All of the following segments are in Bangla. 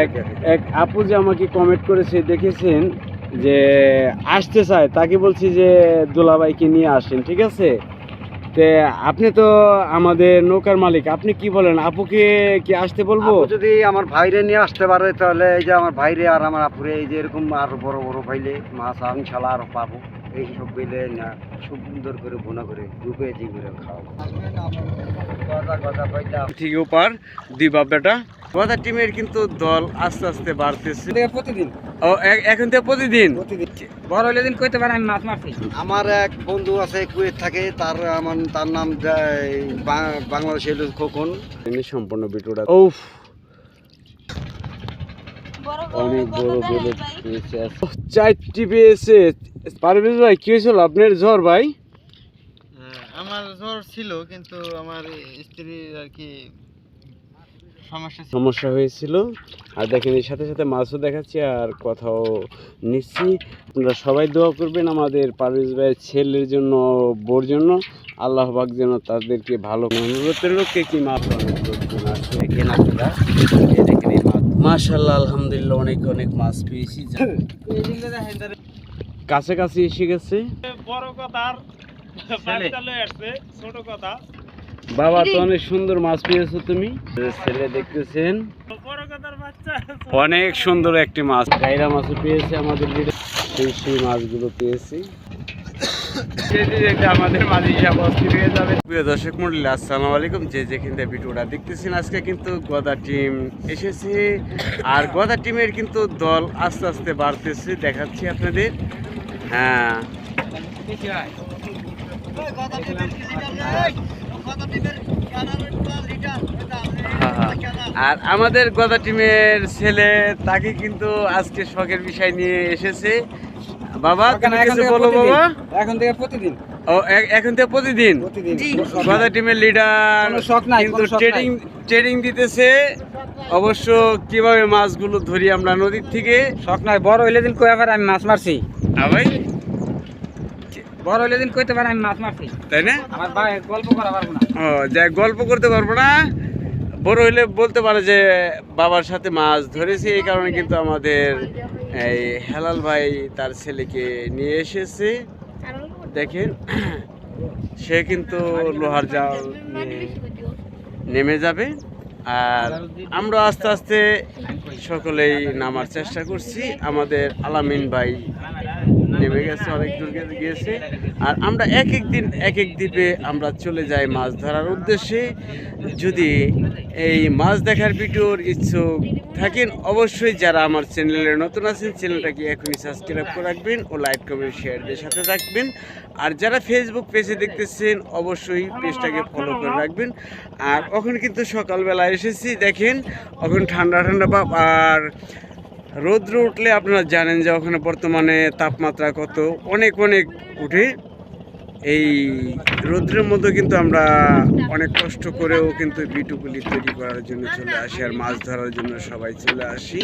এক এক আপু যে আমাকে কমেন্ট করেছে, দেখেছেন যে আসতে তাকে বলছি যে দুলাভাইকে নিয়ে আসেন, ঠিক আছে? আপনি তো আমাদের নৌকার মালিক, আপনি কি বলেন? আপুকে কি আসতে বলব? যদি আমার ভাইরে নিয়ে আসতে পারে, তাহলে এই যে আমার ভাইরে আর আমার আপুরে, এই যে এরকম আরও বড় বড় ভাইলে, মাছ, আমি ইনশাল্লাহ আরও পাবো। এই সব পেলে না সুন্দর করে বোনা করে ডুবে জি করে খাও। গজা গজা ঠিক ওপার দুই বাপ বেটা। গদা টিমের কিন্তু দল আস্তে আস্তে বাড়তেছে। প্রতিদিন। ও এখন থেকে প্রতিদিন? প্রতিদিন। বড় হইলে দিন কইতে পারেন আমি মাছ মারছি। আমার এক বন্ধু আছে কুয়েত থাকে তার আমার তার নাম বাংলাদেশে খোকন। তিনি সম্পূর্ণ ভিডিওটা ও অনেক বড় বড় চারটি পেয়েছে। পারভেজ ভাই কি হয়েছিল? আপনার জ্বর ভাই? আমার জ্বর ছিল কিন্তু আমার স্ত্রীর আর কি সমস্যা সমস্যা হয়েছিল। আর দেখেন এর সাথে সাথে মাছও দেখাচ্ছি আর কথাও নিচ্ছি। আপনারা সবাই দোয়া করবেন আমাদের পারভেজ ভাইয়ের ছেলের জন্য বোর জন্য। আল্লাহ পাক যেন তাদেরকে ভালো অনুরোধের লোককে কি মাছ দেখেন আপনারা এই দেখেন এই মাছ। মাশাল্লাহ আলহামদুলিল্লাহ অনেক অনেক মাছ পেয়েছি। কাছাকাছি এসে গেছে। বড় কথা আর বাচ্চা লয়ে আসছে ছোট কথা। বাবা তো অনেক সুন্দর মাছ পেয়েছ তুমি। ছেলে দেখতেছেন। অনেক সুন্দর একটি মাছ। গাইরা মাছও পেয়েছে আমাদের সেই সেই মাছগুলো পেয়েছি। আমাদের মাঝে সব অস্থির হয়ে যাবে। প্রিয় দর্শক মন্ডলী আসসালামু আলাইকুম। যে যেখান থেকে ভিডিওটা দেখতেছেন আজকে কিন্তু গদা টিম এসেছে। আর গদা টিমের কিন্তু দল আস্তে আস্তে বাড়তেছে। দেখাচ্ছি আপনাদের। হ্যাঁ। হ্যাঁ, আর আমাদের গদা টিমের ছেলে তাকে কিন্তু আজকে শখের বিষয় নিয়ে এসেছে। বাবা তুমি কিছু বলো বাবা। এখন থেকে প্রতিদিন। ও এখন থেকে প্রতিদিন? প্রতিদিন। গদা টিমের লিডার কোনো কিন্তু। ট্রেডিং ট্রেডিং দিতেছে। অবশ্য কীভাবে মাছগুলো ধরি আমরা নদীর থেকে? শখ নাই বড় হইলে দিন পারে আমি মাছ মারছি? ভাই? বড় হইলে দিন কইতে পারে আমি মাছ মারছি। তাই না? আমার ভাই গল্প করা পারব না। ও যা গল্প করতে পারব না বড় হইলে বলতে পারে যে বাবার সাথে মাছ ধরেছি এই কারণে কিন্তু আমাদের এই হেলাল ভাই তার ছেলেকে নিয়ে এসেছে। দেখেন সে কিন্তু লোহার জাল নিয়ে নেমে যাবে আর আমরা আস্তে আস্তে সকলেই নামার চেষ্টা করছি। আমাদের আলামিন ভাই নেমে গেছে অনেক দূর গিয়েছে আর আমরা এক এক দিন এক এক দ্বীপে আমরা চলে যাই মাছ ধরার উদ্দেশ্যে। যদি এই মাছ দেখার ভিডিওর ইচ্ছুক থাকেন অবশ্যই যারা আমার চ্যানেলে নতুন আছেন চ্যানেলটাকে এখনই সাবস্ক্রাইব করে রাখবেন ও লাইক কমেন্ট শেয়ার দিয়ে সাথে রাখবেন আর যারা ফেসবুক পেজে দেখতেছেন অবশ্যই পেজটাকে ফলো করে রাখবেন। আর ওখানে কিন্তু সকালবেলা এসেছি দেখেন ওখানে ঠান্ডা ঠান্ডা ভাব আর রৌদ্র উঠলে আপনারা জানেন যে ওখানে বর্তমানে তাপমাত্রা কত? অনেক অনেক উঠে। এই রৌদ্রের মধ্যে কিন্তু আমরা অনেক কষ্ট করেও কিন্তু বিটুকুলি তৈরি করার জন্য চলে আসি আর মাছ ধরার জন্য সবাই চলে আসি।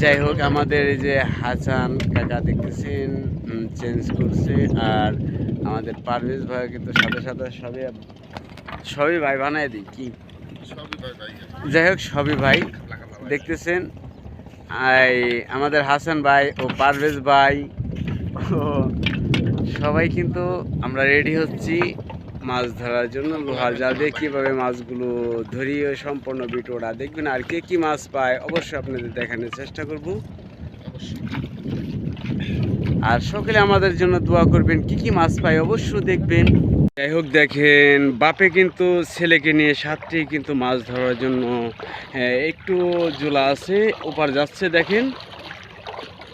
যাই হোক আমাদের এই যে হাসান কাকা দেখতেছেন চেঞ্জ করছে আর আমাদের পারভেজ ভাই কিন্তু সাথে সাথে সবই সবই ভাই বানায় দিই কি? যাই হোক সবই ভাই দেখতেছেন? আমাদের হাসান ভাই ও পারভেজ ভাই। ও, সবাই কিন্তু আমরা রেডি হচ্ছি মাছ ধরার জন্য। লোহার জাল দিয়ে কীভাবে মাছগুলো ধরি ওই সম্পূর্ণ ভিডিওটা দেখবেন আর কে কী মাছ পায় অবশ্যই আপনাদের দেখানোর চেষ্টা করব। আর সকলে আমাদের জন্য দোয়া করবেন। কি কি মাছ পায় অবশ্যই দেখবেন। যাই হোক দেখেন, বাপে কিন্তু ছেলেকে নিয়ে সাতটি কিন্তু মাছ ধরার জন্য একটু জোলা আছে, ওপার যাচ্ছে দেখেন।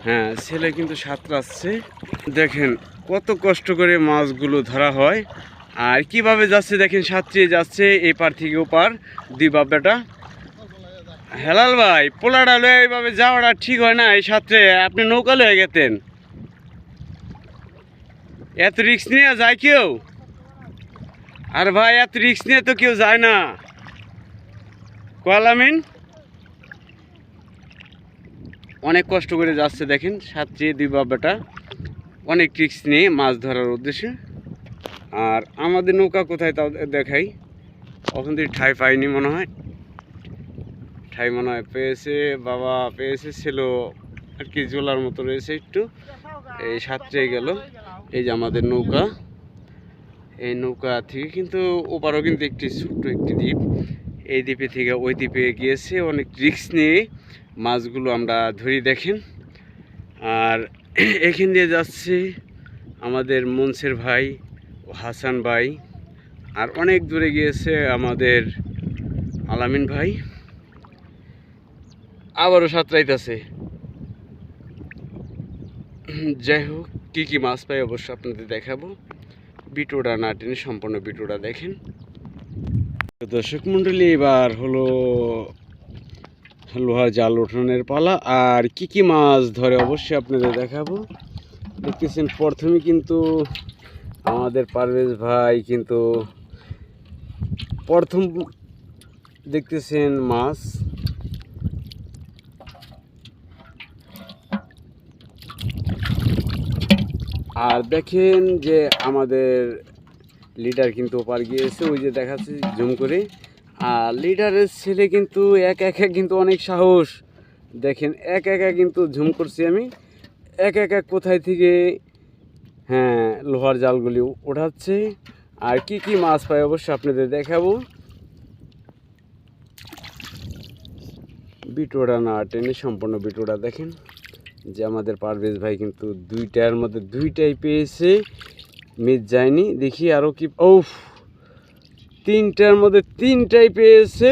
হ্যাঁ ছেলে কিন্তু সাঁতরাচ্ছে। দেখেন, কত কষ্ট করে মাছগুলো ধরা হয়। আর কীভাবে যাচ্ছে দেখেন সাঁতরিয়ে যাচ্ছে এই পার থেকে ওপার। দুই বাপটা হেলাল ভাই, পোলাটা লয়ে এইভাবে যাওয়াটা ঠিক হয় না এই সাঁতরে, আপনি নৌকা লয়ে গেতেন। এত রিক্স নিয়ে যায় কেউ? আর ভাই এত রিক্স নিয়ে তো কেউ যায় না। কোয়ালামিন অনেক কষ্ট করে যাচ্ছে, দেখেন, সাতটি দুই বাবাটা অনেক ট্রিক্স নিয়ে মাছ ধরার উদ্দেশ্যে। আর আমাদের নৌকা কোথায় তাও দেখাই। ওখান থেকে ঠাই পাইনি মনে হয়। ঠাই মনে হয় পেয়েছে, বাবা পেয়েছে, ছিল আর কি, জোলার মতো রয়েছে একটু। এই সাঁতরে গেল। এই যে আমাদের নৌকা। এই নৌকা থেকে কিন্তু ওপারও কিন্তু একটি ছোট্ট একটি দ্বীপ। এই দ্বীপে থেকে ওই দ্বীপে গিয়েছে, অনেক রিস্ক নিয়ে মাছগুলো আমরা ধরি দেখেন। আর এখান দিয়ে যাচ্ছে আমাদের মনসের ভাই হাসান ভাই, আর অনেক দূরে গিয়েছে আমাদের আলামিন ভাই। আবারও সাঁতরাইতেছে। যাই হোক, কী কী মাছ পাই অবশ্য আপনাদের দেখাবো। বিটোটা না টেনে সম্পূর্ণ বিটোটা দেখেন। দর্শক মণ্ডলী এবার হলো লোহার জাল ওঠানোর পালা। আর কি কি মাছ ধরে অবশ্যই আপনাদের দেখাবো। দেখতেছেন, প্রথমে কিন্তু আমাদের পারভেজ ভাই কিন্তু প্রথম দেখতেছেন মাছ। আর দেখেন যে আমাদের লিডার কিন্তু ওপার গিয়েছে, ওই যে দেখাচ্ছে জুম করে। আর লিডারের ছেলে কিন্তু এক একা কিন্তু অনেক সাহস। দেখেন, এক একা কিন্তু ঝুম করছি আমি। এক একা কোথায় থেকে হ্যাঁ লোহার জালগুলি ওঠাচ্ছে। আর কি কি মাছ পাই অবশ্যই আপনাদের দেখাবো। বিটোড়া না টেনে সম্পূর্ণ বিটোড়া দেখেন। যে আমাদের পারভেজ ভাই কিন্তু দুইটার মধ্যে দুইটাই পেয়েছে। মিস যায়নি দেখি আরও কি ও তিনটার মধ্যে তিনটাই পেয়েছে।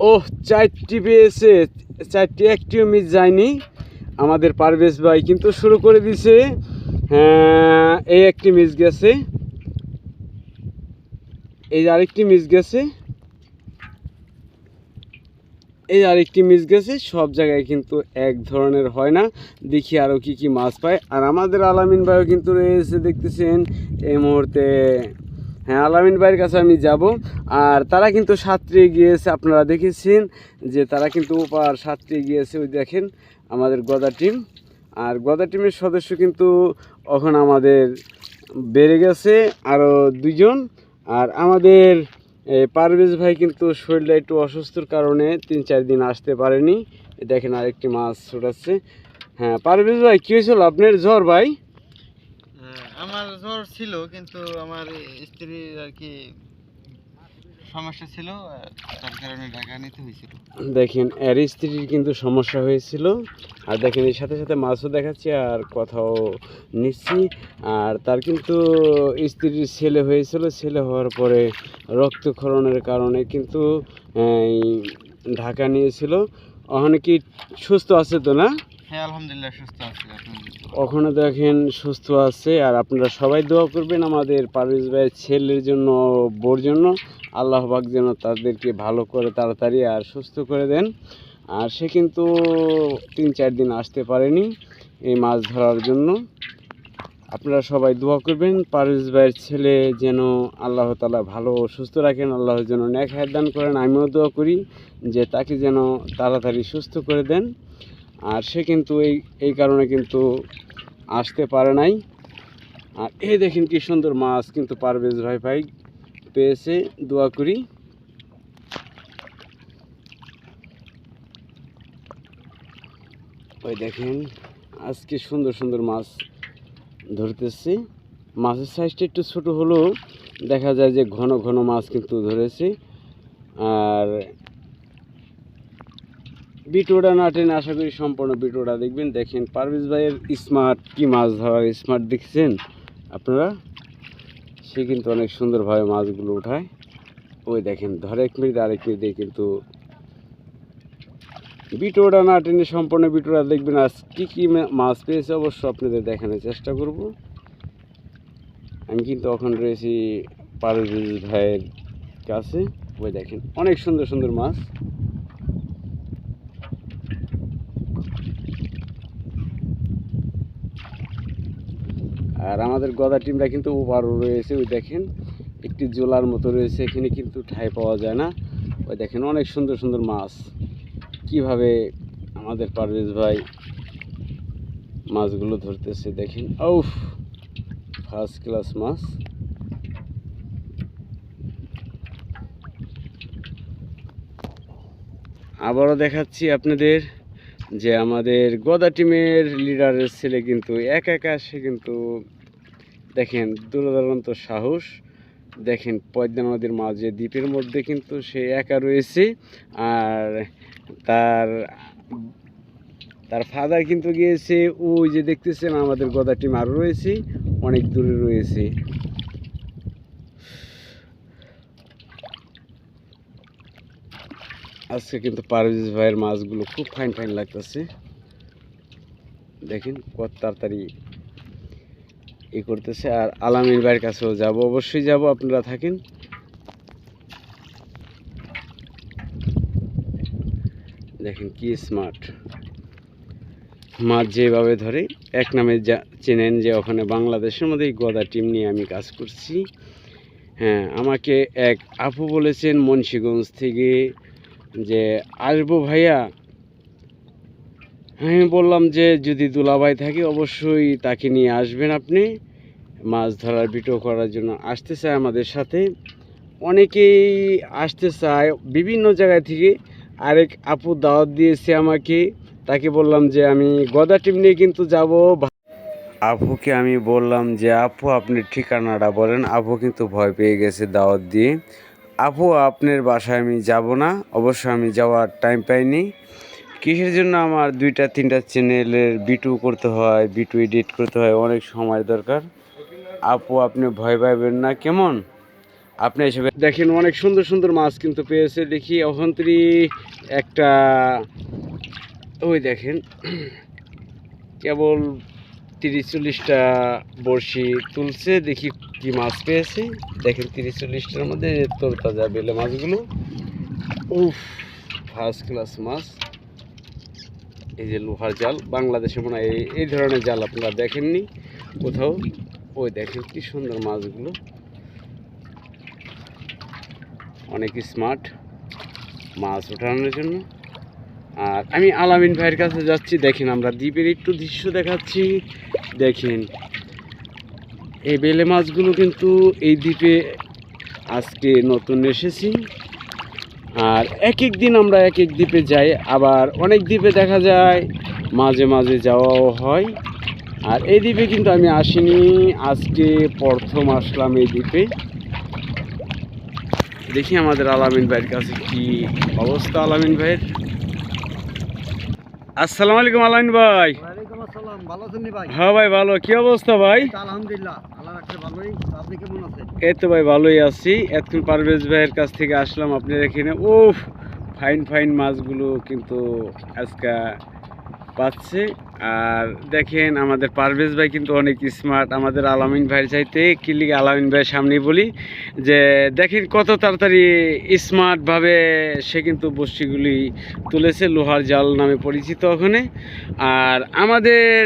ওহ, চারটি পেয়েছে, চারটি একটিও মিস যায়নি আমাদের পারভেজ ভাই কিন্তু শুরু করে দিছে। হ্যাঁ এই একটি মিস গেছে। এই আরেকটি মিস গেছে। এই আরেকটি মিস গেছে, সব জায়গায় কিন্তু এক ধরনের হয় না। দেখি আরও কি কি মাছ পায়। আর আমাদের আলামিন ভাইও কিন্তু রয়েছে, দেখতেছেন? এই মুহূর্তে হ্যাঁ আলামিন ভাইয়ের কাছে আমি যাব। আর তারা কিন্তু সাঁতরে গিয়েছে, আপনারা দেখেছেন যে তারা কিন্তু ওপার সাঁতরে গিয়েছে, ওই দেখেন আমাদের গদা টিম। আর গদা টিমের সদস্য কিন্তু এখন আমাদের বেড়ে গেছে আরও দুজন আর আমাদের পারভেজ ভাই কিন্তু শরীরটা একটু অসুস্থর কারণে তিন চার দিন আসতে পারেনি। দেখেন আরেকটি মাছ ছোটাচ্ছে। হ্যাঁ পারভেজ ভাই কী হয়েছিল আপনার জ্বর ভাই? হ্যাঁ, আমার জ্বর ছিল কিন্তু আমার স্ত্রীর আর কি সমস্যা ছিল তার কারণে ঢাকা নিতে হয়েছিল। দেখেন, এর স্ত্রীর কিন্তু সমস্যা হয়েছিল। আর দেখেন, এর সাথে সাথে মাছও দেখাচ্ছি, আর কথাও নিচ্ছি। আর তার কিন্তু স্ত্রীর ছেলে হয়েছিল। ছেলে হওয়ার পরে রক্তক্ষরণের কারণে কিন্তু ঢাকা নিয়েছিল। ওখানে কি সুস্থ আছে তো না? হ্যাঁ সুস্থ ওখানে দেখেন, সুস্থ আছে, আর আপনারা সবাই দোয়া করবেন আমাদের পারভেজ ভাইয়ের ছেলের জন্য বোর জন্য। আল্লাহ পাক যেন তাদেরকে ভালো করে তাড়াতাড়ি আর সুস্থ করে দেন। আর সে কিন্তু তিন চার দিন আসতে পারেনি এই মাছ ধরার জন্য। আপনারা সবাই দোয়া করবেন, পারভেজ ভাইয়ের ছেলে যেন আল্লাহ তালা ভালো সুস্থ রাখেন, আল্লাহ যেন ন্যাক হায়াত দান করেন। আমিও দোয়া করি যে তাকে যেন তাড়াতাড়ি সুস্থ করে দেন। আর সে কিন্তু এই এই কারণে কিন্তু আসতে পারে নাই। আর এই দেখেন কি সুন্দর মাছ কিন্তু পারভেজ ভাই ভাই পেয়েছে, দোয়া করি। ওই দেখেন, আজকে সুন্দর সুন্দর মাছ ধরতেছি। মাছের সাইজটা একটু ছোটো হলেও দেখা যায় যে ঘন ঘন মাছ কিন্তু ধরেছে। আর বিটোটা নাটেন আশা করি সম্পূর্ণ বিটোটা দেখবেন। দেখেন পারভেজ ভাইয়ের স্মার্ট কি মাছ ধরার স্মার্ট দেখছেন? আপনারা? সে কিন্তু অনেক সুন্দরভাবে মাছগুলো উঠায়। ওই দেখেন, ধরে এক মিনিট, আরেক মিনিট কিন্তু বিটোটা না টেনে সম্পূর্ণ বিটোটা দেখবেন। আজ কী কী মাছ পেয়েছে অবশ্য আপনাদের দেখানোর চেষ্টা করব। আমি কিন্তু এখন রয়েছি পারভেজ ভাইয়ের কাছে। ওই দেখেন, অনেক সুন্দর সুন্দর মাছ। আর আমাদের গদা টিমটা কিন্তু ওভারও রয়েছে, ওই দেখেন, একটি জোলার মতো রয়েছে, এখানে কিন্তু ঠাই পাওয়া যায় না। ওই দেখেন, অনেক সুন্দর সুন্দর মাছ। কীভাবে আমাদের পারভেজ ভাই মাছগুলো ধরতেছে, দেখেন। ঔফ ফার্স্ট ক্লাস মাছ। আবারও দেখাচ্ছি আপনাদের যে আমাদের গদা টিমের লিডারের ছেলে কিন্তু একা একা, সে কিন্তু দেখেন দুরদান্ত সাহস। দেখেন পদ্মা নদীর মাঝে দ্বীপের মধ্যে কিন্তু সে একা রয়েছে। আর তার তার ফাদার কিন্তু গিয়েছে, ওই যে দেখতেছেন আমাদের গদা টিম আরও রয়েছে, অনেক দূরে রয়েছে। আজকে কিন্তু পারভেজ ভাইয়ের মাছগুলো খুব ফাইন ফাইন লাগতেছে। দেখেন কত তাড়াতাড়ি ই করতেছে। আর আলামিন ভাইয়ের কাছেও যাব। অবশ্যই যাব, আপনারা থাকেন। দেখেন কি স্মার্ট মাছ যেভাবে ধরে, এক নামে যা চেনেন যে ওখানে বাংলাদেশের মধ্যে গদা টিম নিয়ে আমি কাজ করছি। হ্যাঁ আমাকে এক আপু বলেছেন মুন্সিগঞ্জ থেকে যে, আসব ভাইয়া? আমি বললাম যে, যদি দুলাভাই থাকে, অবশ্যই তাকে নিয়ে আসবেন আপনি। মাছ ধরার ভিডিও করার জন্য আসতে চায় আমাদের সাথে। অনেকেই আসতে চায়, বিভিন্ন জায়গা থেকে আরেক আপু দাওয়াত দিয়েছে আমাকে। তাকে বললাম যে, আমি গদা টিম নিয়ে কিন্তু যাব। আপুকে আমি বললাম যে, আপু, আপনি ঠিকানাটা বলেন। আপু কিন্তু ভয় পেয়ে গেছে দাওয়াত দিয়ে। আপু, আপনার বাসায় আমি যাব না। অবশ্য আমি যাওয়ার টাইম পাইনি। কিসের জন্য আমার দুইটা, তিনটা চ্যানেলের বিটু করতে হয় বিটু এডিট করতে হয়, অনেক সময় দরকার। আপু, আপনি ভয় পাইবেন না, কেমন? আপনি হিসেবে দেখেন, অনেক সুন্দর সুন্দর মাছ কিন্তু পেয়েছে। দেখি অহন্তরি একটা, ওই দেখেন, কেবল তিরিশ চল্লিশটা বড়শি তুলছে। দেখি কি মাছ পেয়েছে। দেখেন তিরিশ চল্লিশটার মধ্যে তোর তাজা বেলে মাছগুলো। উফ ফার্স্ট ক্লাস মাছ। এই যে লোহার জাল। বাংলাদেশে মনে হয় এই ধরনের জাল আপনারা দেখেননি কোথাও। ওই দেখেন কি সুন্দর মাছগুলো। অনেক স্মার্ট মাছ ওঠানোর জন্য। আর আমি আলামিন ভাইয়ের কাছে যাচ্ছি, দেখেন আমরা দ্বীপের একটু দৃশ্য দেখাচ্ছি। দেখেন, এই বেলে মাছগুলো কিন্তু এই দ্বীপে আজকে নতুন এসেছি। আর এক এক দিন আমরা এক এক দ্বীপে যাই, আবার অনেক দ্বীপে দেখা যায় মাঝে মাঝে যাওয়াও হয়। আর এই দ্বীপে কিন্তু আমি আসিনি। আজকে প্রথম আসলাম এই দ্বীপে। দেখি আমাদের আলামিন ভাইয়ের কাছে কি অবস্থা আলামিন ভাইয়ের। আসসালামু আলাইকুম আলামিন ভাই। হ্যাঁ ভাই ভালো। কি অবস্থা ভাই? এই তো ভাই ভালোই আছি। এতক্ষণ পারভেজ ভাইয়ের কাছ থেকে আসলাম আপনার এখানে। ফাইন ফাইন মাছগুলো কিন্তু আজকে পাচ্ছে। আর দেখেন, আমাদের পারভেজ ভাই কিন্তু অনেক স্মার্ট আমাদের আলামিন ভাইয়ের চাইতে কিলিকে আলামিন ভাইয়ের সামনেই বলি যে, দেখেন কত তাড়াতাড়ি স্মার্টভাবে সে কিন্তু বস্তিগুলি তুলেছে, লোহার জাল নামে পরিচিত ওখানে। আর আমাদের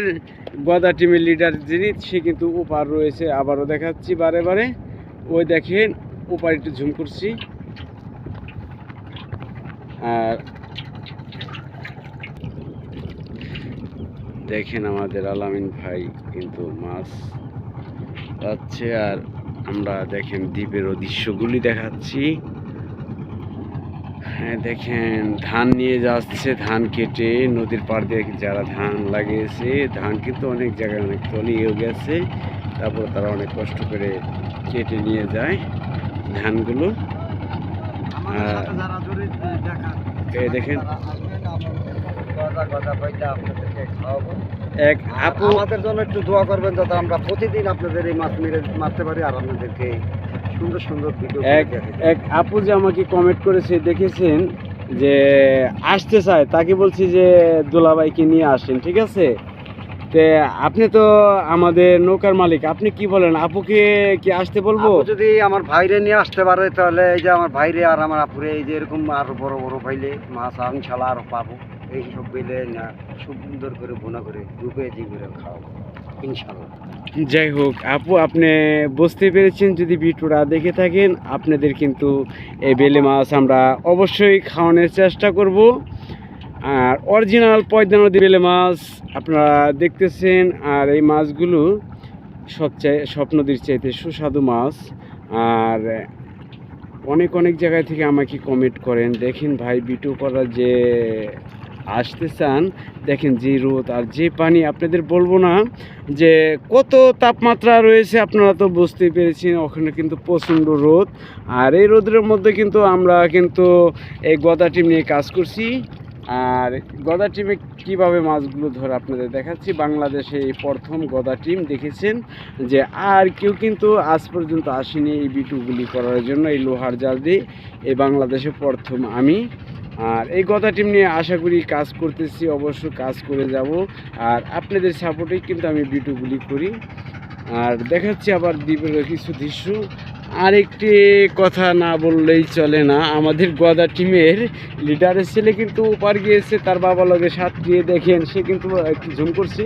গদা টিমের লিডার যিনি, সে কিন্তু উপার রয়েছে, আবারও দেখাচ্ছি বারে বারে। ওই দেখেন উপার একটু ঝুম করছি। আর দেখেন আমাদের আলামিন ভাই কিন্তু মাছ পাচ্ছে আর আমরা দেখেন দ্বীপের দৃশ্যগুলি দেখাচ্ছি। হ্যাঁ দেখেন ধান নিয়ে যাচ্ছে ধান কেটে নদীর পাড় দিয়ে যারা ধান লাগিয়েছে ধান কিন্তু অনেক জায়গায় অনেক তলিয়েও গেছে। তারপর তারা অনেক কষ্ট করে কেটে নিয়ে যায় ধানগুলো। এই দেখেন গদা গদা পাইলে আপনাদেরকে খাওয়াবো। এক আপু আমাদের জন্য একটু দোয়া করবেন যাতে আমরা প্রতিদিন আপনাদের এই মাছ মেরে মারতে পারি আর আপনাদেরকে সুন্দর সুন্দর ভিডিও এক এক আপু যে আমাকে কমেন্ট করেছে দেখেছেন? যে আসতে চায় তাকে বলছি যে দোলাবাইকে নিয়ে আসেন ঠিক আছে? তে আপনি তো আমাদের নৌকার মালিক আপনি কি বলেন? আপুকে কি আসতে বলব? যদি আমার ভাইরে নিয়ে আসতে পারে তাহলে এই যে আমার ভাইরে আর আমার আপুরে এই যে এরকম আরও বড় বড় পাইলে মাছ আর ইনশাল্লাহ আরও পাবো। এই সব পেলে না, সুন্দর করে বোনা করে ডুবে জি করে ইনশাল্লাহ। যাই হোক, আপু, আপনি বুঝতে পেরেছেন যদি ভিডিওটা দেখে থাকেন, আপনাদের কিন্তু এই বেলে মাছ আমরা অবশ্যই খাওয়ানোর চেষ্টা করব। আর অরিজিনাল পয়দা নদী বেলে মাছ আপনারা দেখতেছেন, আর এই মাছগুলো সব চাই, সব নদীর চাইতে সুস্বাদু মাছ। আর অনেক অনেক জায়গায় থেকে আমাকে কমেন্ট করেন, দেখেন ভাই বিটু করা যে আসতে চান, দেখেন যে রোদ আর যে পানি আপনাদের বলব না, যে কত তাপমাত্রা রয়েছে আপনারা তো বুঝতেই পেরেছেন, ওখানে কিন্তু প্রচণ্ড রোদ। আর এই রোদের মধ্যে কিন্তু আমরা কিন্তু এই গদা টিম নিয়ে কাজ করছি। আর গদা টিমে কীভাবে মাছগুলো ধরে আপনাদের দেখাচ্ছি, বাংলাদেশে এই প্রথম গদা টিম দেখেছেন যে আর কেউ কিন্তু আজ পর্যন্ত আসেনি এই বিটুগুলি করার জন্য, এই লোহার জাল দিয়ে, এই বাংলাদেশে প্রথম আমি। আর এই গদা টিম নিয়ে আশা করি কাজ করতেছি, অবশ্য কাজ করে যাব। আর আপনাদের সাপোর্টেই কিন্তু আমি বিটুগুলি করি। আর দেখাচ্ছি আবার দ্বীপের কিছু দৃশ্য। আরেকটি কথা না বললেই চলে না, আমাদের গদা টিমের লিডারের ছেলে কিন্তু ওপার গিয়েছে, তার বাবা লগে সাত দিয়ে দেখেন, সে কিন্তু একটু ঝুম করছি।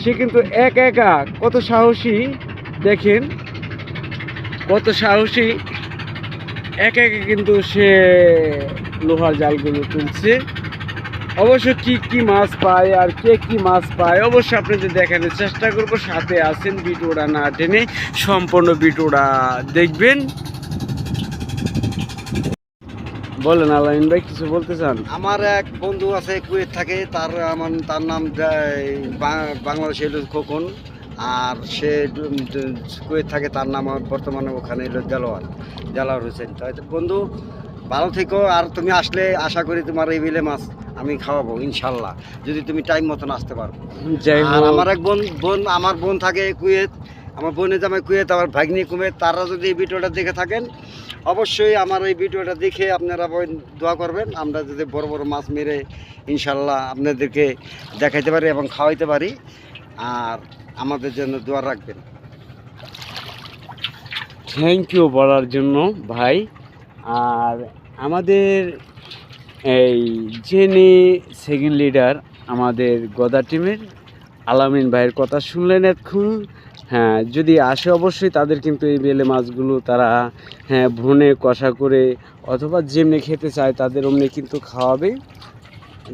সে কিন্তু এক একা কত সাহসী, দেখেন, কত সাহসী। একা একা কিন্তু সে লোহার জালগুলো তুলছে। অবশ্য কি কি মাছ পায় আর কে কি মাছ পায় অবশ্যই আপনাদের দেখানোর চেষ্টা করব, সাথে আছেন বিটোড়া না টেনে সম্পূর্ণ বিটোড়া দেখবেন। বলেন আলাইন ভাই, কিছু বলতে চান? আমার এক বন্ধু আছে কুয়েত থাকে, তার আমার, তার নাম বাংলাদেশে খোকন, আর সে কুয়েত থাকে, তার নাম বর্তমানে ওখানে হলো দেলোয়ার দেলোয়ার হোসেন। বন্ধু ভালো থেকো আর তুমি আসলে আশা করি তোমার এই বিলে মাছ আমি খাওয়াবো ইনশাল্লাহ। যদি তুমি টাইম মতন আসতে পারো। আর আমার এক বোন বোন আমার বোন থাকে কুয়েত আমার বোনের জামাই কুয়েত আমার ভাগ্নি কুমেত তারা যদি এই ভিডিওটা দেখে থাকেন অবশ্যই আমার এই ভিডিওটা দেখে আপনারা দোয়া করবেন আমরা যদি বড় বড় মাছ মেরে ইনশাল্লাহ আপনাদেরকে দেখাইতে পারি এবং খাওয়াইতে পারি আর আমাদের জন্য দোয়া রাখবেন। থ্যাংক ইউ বলার জন্য ভাই। আর আমাদের এই জেনে সেকেন্ড লিডার আমাদের গদা টিমের আলামিন ভাইয়ের কথা শুনলেন এখন হ্যাঁ যদি আসে অবশ্যই তাদের কিন্তু এই বেলে মাছগুলো তারা হ্যাঁ ভুনে, কষা করে অথবা যেমনি খেতে চায় তাদের অমনি কিন্তু খাওয়াবে।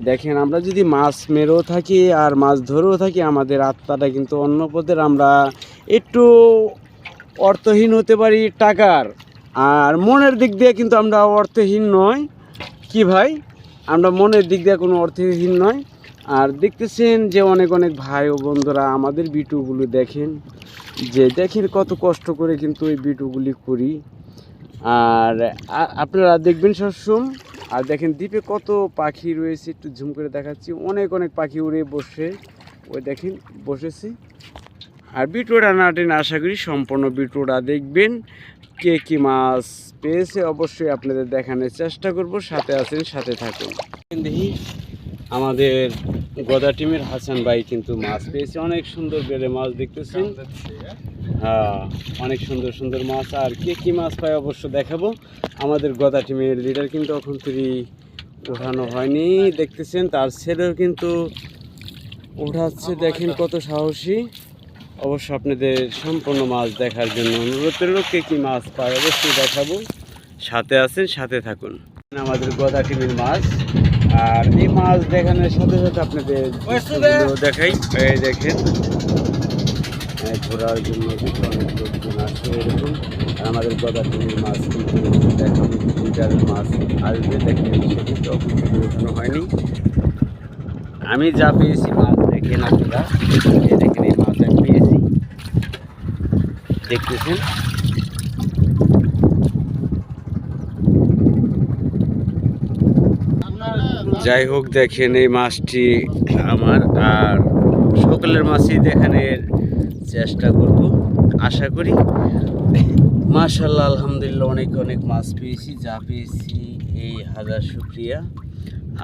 দেখেন, আমরা যদি মাছ মেরেও থাকি আর মাছ ধরেও থাকি, আমাদের আত্মাটা কিন্তু অন্য পদের আমরা একটু অর্থহীন হতে পারি টাকার। আর মনের দিক দিয়ে কিন্তু আমরা অর্থহীন নয়। কি ভাই? আমরা মনের দিক দিয়ে কোনো অর্থহীন নয়। আর দেখতেছেন যে অনেক অনেক ভাই ও বন্ধুরা আমাদের বিটুগুলো দেখেন, যে দেখেন কত কষ্ট করে কিন্তু এই বিটুগুলি করি। আর আপনারা দেখবেন সবসময়, আর দেখেন দ্বীপে কত পাখি রয়েছে, একটু ঝুম করে দেখাচ্ছি। অনেক অনেক পাখি উড়ে বসে, ওই দেখেন বসেছে। আর বিটোড়া নাটেন আশা করি সম্পূর্ণ বিটোড়া দেখবেন। কে কি মাছ পেয়েছে অবশ্যই আপনাদের দেখানোর চেষ্টা করব। সাথে আছেন, সাথে থাকুন। দেখি, আমাদের গদা টিমের হাসান ভাই কিন্তু মাছ পেয়েছে। অনেক সুন্দর বেড়ে মাছ দেখতেছেন। হ্যাঁ অনেক সুন্দর সুন্দর মাছ। আর কে কি মাছ পায় অবশ্য দেখাবো। আমাদের গদা টিমের লিডার কিন্তু এখন তুই ওঠানো হয়নি। দেখতেছেন, তার ছেলেও কিন্তু ওঠাচ্ছে দেখেন কত সাহসী। অবশ্য আপনাদের সম্পূর্ণ মাছ দেখার জন্য অনুরোধ করল কে কি মাছ পায় অবশ্যই দেখাবো। সাথে আছেন সাথে থাকুন। আমাদের গদা টিমের মাছ। আর এই মাছ দেখানোর সাথে সাথে আপনাদের দেখাই। এই দেখেন। ঘোরার জন্য কিন্তু অনেক লোকজন আসে এরকম। আমাদের গদা টিমের মাছ কিন্তু দেখানো লিটারের মাছ আসবে দেখেন। সে কিন্তু অপরিচিত হয়নি। আমি যা পেয়েছি মাছ দেখেন আপনারা এই দেখেন এই মাছ আমি পেয়েছি দেখতেছেন। যাই হোক, দেখেন এই মাছটি আমার, আর সকলের মাছই দেখানোর চেষ্টা করব। আশা করি মাশাল্লাহ আলহামদুলিল্লাহ, অনেক অনেক মাছ পেয়েছি, যা পেয়েছি, এই হাজার শুক্রিয়া।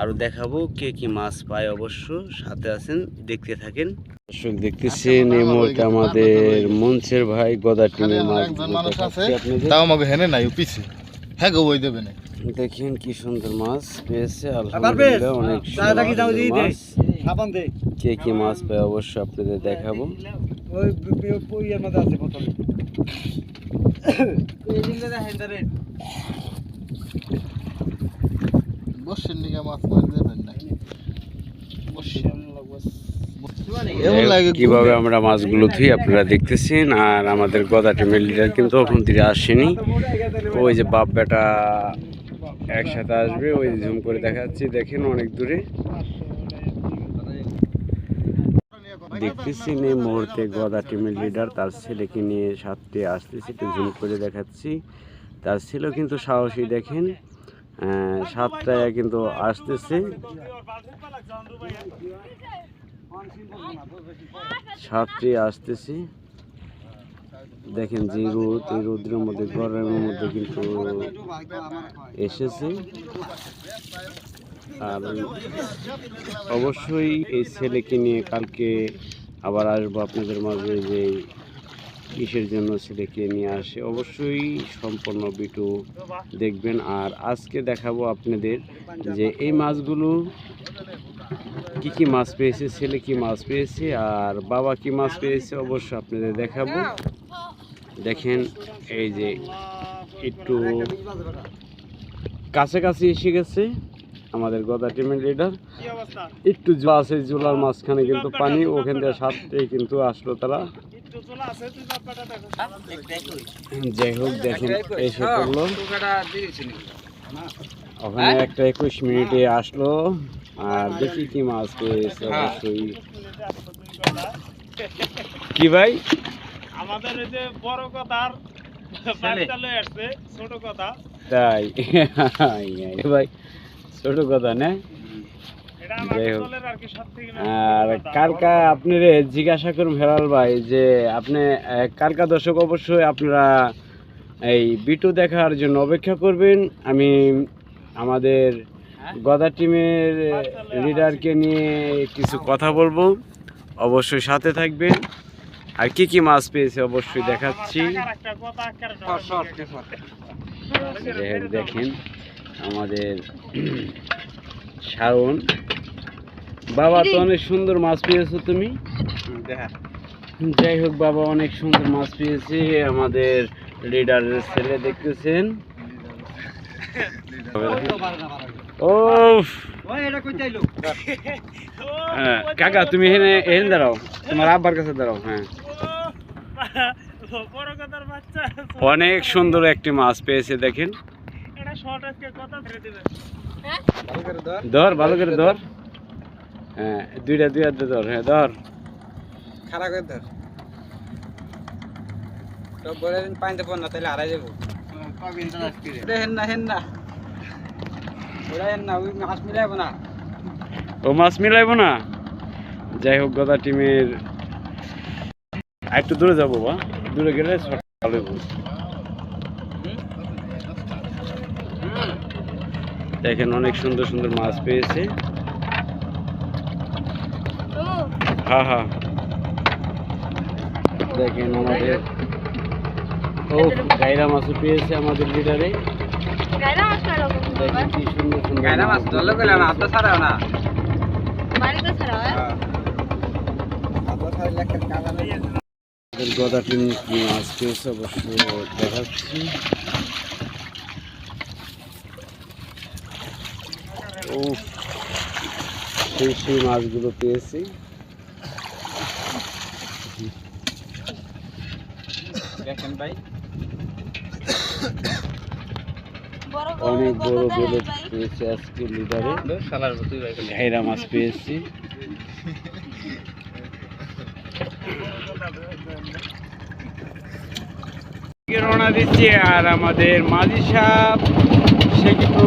আরও দেখাবো কে কি মাছ পায় অবশ্য, সাথে আছেন, দেখতে থাকেন। দর্শক দেখতেছেন এই মুহূর্তে আমাদের মঞ্চের ভাই গদা টিমের মাছ মানুষ আছে আপনাদের। তাও আমাকে হেনে নাই পিছে। হ্যাঁ গো ওই দেবে না দেখেন কি সুন্দর মাছ পেয়েছে আলহামদুলিল্লাহ অনেক কি কে কি মাছ পায় অবশ্যই আপনাদের দেখাবো। বসেন মাছ মাছ দেবেন না। বসেন। কীভাবে আমরা মাছগুলো ধুই আপনারা দেখতেছেন আর আমাদের গদা টিমের লিডার কিন্তু ওখান থেকে আসেনি। ওই যে বাপ বেটা একসাথে আসবে ওই জুম করে দেখাচ্ছি দেখেন অনেক দূরে। দেখতেছেন এই মুহূর্তে গদা টিমের লিডার তার ছেলেকে নিয়ে সাথে আসতেছে একটু জুম করে দেখাচ্ছি। তার ছেলেও কিন্তু সাহসী দেখেন। সাতটায় কিন্তু আসতেছে। সাতটি আসতেছে। দেখেন যে রোদ, এই রোদের মধ্যে, গরমের মধ্যে কিন্তু এসেছে। আর অবশ্যই এই ছেলেকে নিয়ে কালকে আবার আসব আপনাদের মাঝে যে কিসের জন্য ছেলেকে নিয়ে আসে। অবশ্যই সম্পূর্ণ বিটু দেখবেন। আর আজকে দেখাবো আপনাদের যে এই মাছগুলো কি কি মাছ পেয়েছে, ছেলে কি মাছ পেয়েছে, আর বাবা কি মাছ পেয়েছে অবশ্যই আপনাদের দেখাবো। দেখেন এই যে একটু কাছাকাছি এসে গেছে আমাদের গদা টিমের লিডার একটু জল আছে জোলার মাঝখানে কিন্তু পানি, ওখান থেকে সাতটাই কিন্তু আসলো তারা। যাই হোক, দেখেন, এসে পড়ল। ওখানে একটা একুশ মিনিটে আসলো। আর দেখি কি মাছ পেয়েছে অবশ্যই? কি ভাই? আমাদের এই যে বড় কথার ছোট কথা। তাই। ভাই ছোট কথা না? আর আপনার জিজ্ঞাসা করুন হেলাল ভাই যে আপনি কালকা দর্শক অবশ্যই আপনারা এই বিটু দেখার জন্য অপেক্ষা করবেন। আমি আমাদের গদা টিমের লিডারকে নিয়ে কিছু কথা বলব। অবশ্যই সাথে থাকবেন। আর কি কি মাছ পেয়েছে অবশ্যই দেখাচ্ছি। দেখেন আমাদের শাওন। বাবা, তো অনেক সুন্দর মাছ পেয়েছ তুমি। যাই হোক, বাবা অনেক সুন্দর মাছ পেয়েছে। আমাদের লিডারের ছেলে দেখতেছেন। ও হ্যাঁ, কাকা তুমি এখানে এখানে দাঁড়াও। তোমার আব্বার কাছে দাঁড়াও হ্যাঁ। বড় কথার বাচ্চা অনেক সুন্দর একটি মাছ পেয়েছে দেখেন। এটা শর্ট আজকে কথা ধরে ভালো করে ধর। হ্যাঁ দুইটা দুই হাতে ধর হ্যাঁ ধর। খারাপ করে ধর। তো বলে দিন পানিতে পড় না তাহলে হারাই যাব। হেন না হেন না ওরা হেন না ওই মাছ মিলাইবো না ও মাছ মিলাইবো না? যাই হোক, গদা টিমের একটু দূরে যাব, বা? দূরে গেলে দেখেন, অনেক সুন্দর সুন্দর মাছ পেয়েছে। হ্যাঁ হ্যাঁ। দেখেন, আমাদের ও, গাইরা মাছও পেয়েছে আমাদের লিডারে গায়রা মাছ কারও কখন কি সুন্দর সুন্দর গায়না মাছ ধরলে গেলে না হাতটা ছাড়াও না। বাড়িতে ছাড়া হয়। ছাড়লে একটা কালা নেই গদা টিম মাছ পেয়েছে অবশ্যই দেখাচ্ছি। ও সেই সেই মাছগুলো পেয়েছি। দেখেন ভাই বড় অনেক বড় বড় পেয়েছি আজকে লিডারে তুই ভাই ঘাইরা মাছ পেয়েছি। রওনা দিচ্ছি আর আমাদের মাঝি সাহেব সে কিন্তু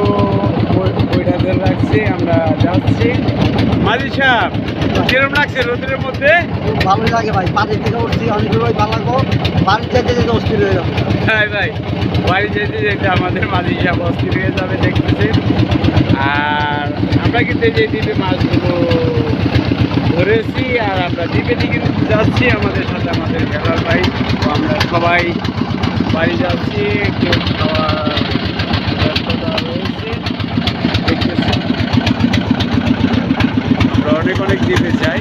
বইটা ধরে রাখছে আমরা যাচ্ছি। মাঝি সাহেব কিরম লাগছে রোদের মধ্যে? খুব ভালো লাগে ভাই পানির থেকে উঠছি অনেক দূর ভালো লাগবো বাড়ি যেতে যেতে অস্থির হয়ে যাব ভাই ভাই বাড়ি যেতে যেতে আমাদের মাঝি সাহেব অস্থির হয়ে যাবে দেখতেছি। আর আমরা কিন্তু যে দ্বীপে মাছগুলো ধরেছি আর আমরা দ্বীপে দিকে যাচ্ছি আমাদের সাথে আমাদের খেলার ভাই। আমরা সবাই বাড়ি যাচ্ছি কেউ খাওয়ার ব্যস্ততা রয়েছে দেখতেছি আমরা অনেক অনেক দ্বীপে যাই